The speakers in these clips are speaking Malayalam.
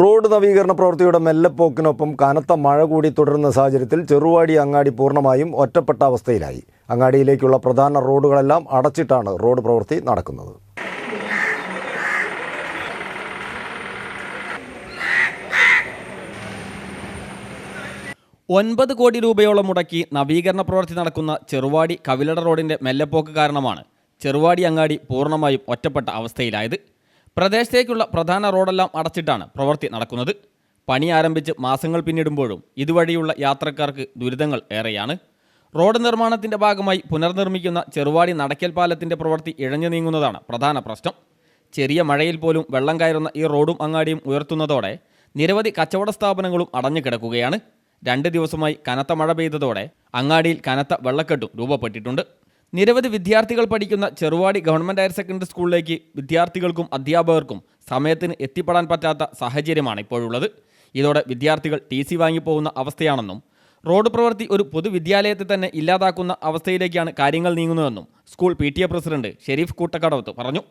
റോഡ് നവീകരണ പ്രവൃത്തിയുടെ മെല്ലപ്പോക്കിനൊപ്പം കനത്ത മഴ കൂടി തുടരുന്ന സാഹചര്യത്തിൽ ചെറുവാടി അങ്ങാടി പൂർണമായും ഒറ്റപ്പെട്ട അവസ്ഥയിലായി. അങ്ങാടിയിലേക്കുള്ള പ്രധാന റോഡുകളെല്ലാം അടച്ചിട്ടാണ് റോഡ് പ്രവൃത്തി നടക്കുന്നത്. ഒൻപത് കോടി രൂപയോളം മുടക്കി നവീകരണ പ്രവൃത്തി നടക്കുന്ന ചെറുവാടി കവിലട റോഡിന്റെ മെല്ലപ്പോക്ക് കാരണമാണ് ചെറുവാടി അങ്ങാടി പൂർണമായും ഒറ്റപ്പെട്ട അവസ്ഥയിലായത്. പ്രദേശത്തേക്കുള്ള പ്രധാന റോഡെല്ലാം അടച്ചിട്ടാണ് പ്രവൃത്തി നടക്കുന്നത്. പണി ആരംഭിച്ച് മാസങ്ങൾ പിന്നിടുമ്പോഴും ഇതുവഴിയുള്ള യാത്രക്കാർക്ക് ദുരിതങ്ങൾ ഏറെയാണ്. റോഡ് നിർമ്മാണത്തിന്റെ ഭാഗമായി പുനർനിർമ്മിക്കുന്ന ചെറുവാടി നടക്കൽ പാലത്തിന്റെ പ്രവൃത്തി ഇഴഞ്ഞു നീങ്ങുന്നതാണ് പ്രധാന പ്രശ്നം. ചെറിയ മഴയിൽ പോലും വെള്ളം കയറുന്ന ഈ റോഡും അങ്ങാടിയും ഉയർത്തുന്നതോടെ നിരവധി കച്ചവട സ്ഥാപനങ്ങളും അടഞ്ഞു കിടക്കുകയാണ്. രണ്ട് ദിവസമായി കനത്ത മഴ പെയ്തതോടെ അങ്ങാടിയിൽ കനത്ത വെള്ളക്കെട്ടും രൂപപ്പെട്ടിട്ടുണ്ട്. നിരവധി വിദ്യാർത്ഥികൾ പഠിക്കുന്ന ചെറുവാടി ഗവൺമെന്റ് ഹയർ സെക്കൻഡറി സ്കൂളിലേക്ക് വിദ്യാർത്ഥികൾക്കും അധ്യാപകർക്കും സമയത്തിന് എത്തിപ്പെടാൻ പറ്റാത്ത സാഹചര്യമാണ് ഇപ്പോഴുള്ളത്. ഇതോടെ വിദ്യാർത്ഥികൾ ടി സി വാങ്ങിപ്പോകുന്ന അവസ്ഥയാണെന്നും റോഡ് പ്രവൃത്തി ഒരു പൊതുവിദ്യാലയത്തെ തന്നെ ഇല്ലാതാക്കുന്ന അവസ്ഥയിലേക്കാണ് കാര്യങ്ങൾ നീങ്ങുന്നതെന്നും school P T A president Sharif Koottakkadavath പറഞ്ഞു.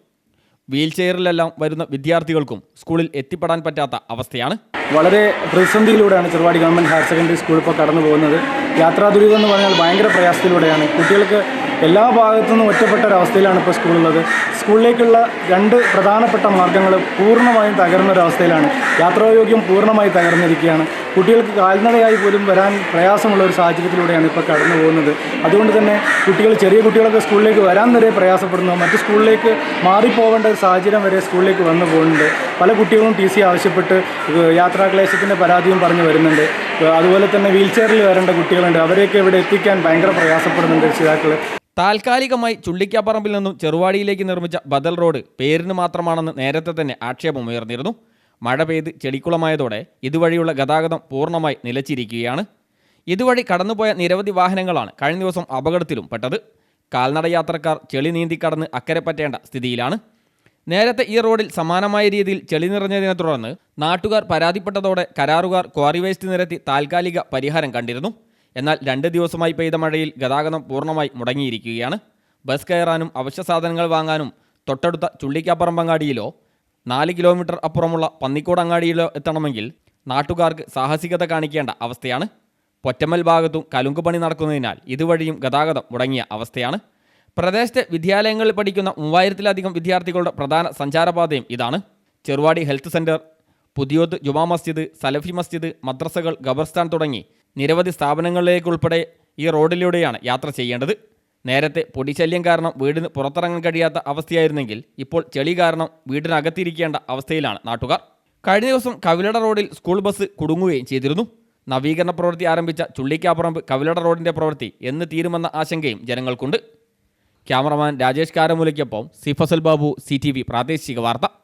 വീൽ ചെയറിലെല്ലാം വരുന്ന വിദ്യാർത്ഥികൾക്കും സ്കൂളിൽ എത്തിപ്പെടാൻ പറ്റാത്ത അവസ്ഥയാണ്. വളരെ പ്രതിസന്ധിയിലൂടെയാണ് Cheruvadi government higher secondary school ഇപ്പോൾ കടന്നു പോകുന്നത് യാത്രാ ദുരിതം എന്ന് പറഞ്ഞാൽ ഭയങ്കര പ്രയാസത്തിലൂടെയാണ്. കുട്ടികൾക്ക് എല്ലാ ഭാഗത്തു നിന്നും ഒറ്റപ്പെട്ട ഒരവസ്ഥയിലാണ് ഇപ്പോൾ സ്കൂളുള്ളത്. സ്കൂളിലേക്കുള്ള രണ്ട് പ്രധാനപ്പെട്ട മാർഗങ്ങൾ പൂർണമായും തകർന്ന ഒരവസ്ഥയിലാണ് യാത്രായോഗ്യം പൂർണമായി തകർന്നിരിക്കുകയാണ്. കുട്ടികൾക്ക് കാൽനടയായി പോലും വരാൻ പ്രയാസമുള്ള ഒരു സാഹചര്യത്തിലൂടെയാണ് ഇപ്പോൾ കടന്നു പോകുന്നത്. അതുകൊണ്ട് തന്നെ കുട്ടികൾ ചെറിയ കുട്ടികളൊക്കെ സ്കൂളിലേക്ക് വരാൻ വരെ പ്രയാസപ്പെടുന്നു. മറ്റ് സ്കൂളിലേക്ക് മാറിപ്പോവേണ്ട ഒരു സാഹചര്യം വരെ സ്കൂളിലേക്ക് വന്നു പോകുന്നുണ്ട്. പല കുട്ടികളും ടി സി ആവശ്യപ്പെട്ട് യാത്രാക്ലേശത്തിന്റെ പരാതിയും പറഞ്ഞു വരുന്നുണ്ട്. അതുപോലെ തന്നെ വീൽ ചെയറിൽ വരേണ്ട കുട്ടികളുണ്ട്. അവരെയൊക്കെ ഇവിടെ എത്തിക്കാൻ ഭയങ്കര പ്രയാസപ്പെടുന്നുണ്ട് രക്ഷിതാക്കൾ താൽക്കാലികമായി ചുള്ളിക്കാപ്പറമ്പിൽ നിന്നും ചെറുവാടിയിലേക്ക് നിർമ്മിച്ച ബദൽ റോഡ് പേരിന് മാത്രമാണെന്ന് നേരത്തെ തന്നെ ആക്ഷേപം ഉയർന്നിരുന്നു. മഴ പെയ്ത് ചെളിക്കുളമായതോടെ ഇതുവഴിയുള്ള ഗതാഗതം പൂർണമായി നിലച്ചിരിക്കുകയാണ്. ഇതുവഴി കടന്നുപോയ നിരവധി വാഹനങ്ങളാണ് കഴിഞ്ഞ ദിവസം അപകടത്തിലും പെട്ടത്. കാൽനടയാത്രക്കാർ ചെളി നീന്തി കടന്ന് അക്കരെ പറ്റേണ്ട സ്ഥിതിയിലാണ്. നേരത്തെ ഈ റോഡിൽ സമാനമായ രീതിയിൽ ചെളി നിറഞ്ഞതിനെ തുടർന്ന് നാട്ടുകാർ പരാതിപ്പെട്ടതോടെ കരാറുകാർ ക്വാറി വേസ്റ്റ് നിരത്തി താൽക്കാലിക പരിഹാരം കണ്ടിരുന്നു. എന്നാൽ രണ്ട് ദിവസമായി പെയ്ത മഴയിൽ ഗതാഗതം പൂർണമായി മുടങ്ങിയിരിക്കുകയാണ്. ബസ് കയറാനും അവശ്യ സാധനങ്ങൾ വാങ്ങാനും തൊട്ടടുത്ത ചുള്ളിക്കാപ്പറമ്പങ്ങാടിയിലോ നാല് കിലോമീറ്റർ അപ്പുറമുള്ള പന്നിക്കോട് അങ്ങാടിയിലോ എത്തണമെങ്കിൽ നാട്ടുകാർക്ക് സാഹസികത കാണിക്കേണ്ട അവസ്ഥയാണ്. പൊറ്റമ്മൽ ഭാഗത്തും കലുങ്ക് പണി നടക്കുന്നതിനാൽ ഇതുവഴിയും ഗതാഗതം മുടങ്ങിയ അവസ്ഥയാണ്. പ്രദേശത്തെ വിദ്യാലയങ്ങളിൽ പഠിക്കുന്ന മൂവായിരത്തിലധികം വിദ്യാർത്ഥികളുടെ പ്രധാന സഞ്ചാരപാതയും ഇതാണ്. ചെറുവാടി ഹെൽത്ത് സെന്റർ പുതിയോത്ത് ജുമാ മസ്ജിദ് സലഫി മസ്ജിദ് മദ്രസകൾ ഖബർസ്ഥാൻ തുടങ്ങി നിരവധി സ്ഥാപനങ്ങളിലേക്കുൾപ്പെടെ ഈ റോഡിലൂടെയാണ് യാത്ര ചെയ്യേണ്ടത്. നേരത്തെ പൊടിശല്യം കാരണം വീടിന് പുറത്തിറങ്ങാൻ കഴിയാത്ത അവസ്ഥയായിരുന്നെങ്കിൽ ഇപ്പോൾ ചെളി കാരണം വീടിനകത്തിരിക്കേണ്ട അവസ്ഥയിലാണ് നാട്ടുകാർ. കഴിഞ്ഞ ദിവസം കവിലട റോഡിൽ സ്കൂൾ ബസ് കുടുങ്ങുകയും ചെയ്തിരുന്നു. നവീകരണ പ്രവൃത്തി ആരംഭിച്ച ചുള്ളിക്കാപ്പറമ്പ് കവിലട റോഡിന്റെ പ്രവൃത്തി എന്ന് തീരുമെന്ന ആശങ്കയും ജനങ്ങൾക്കുണ്ട്. ക്യാമറമാൻ രാജേഷ് കാരമൂലയ്ക്കൊപ്പം സിഫസൽ ബാബു സി പ്രാദേശിക വാർത്ത.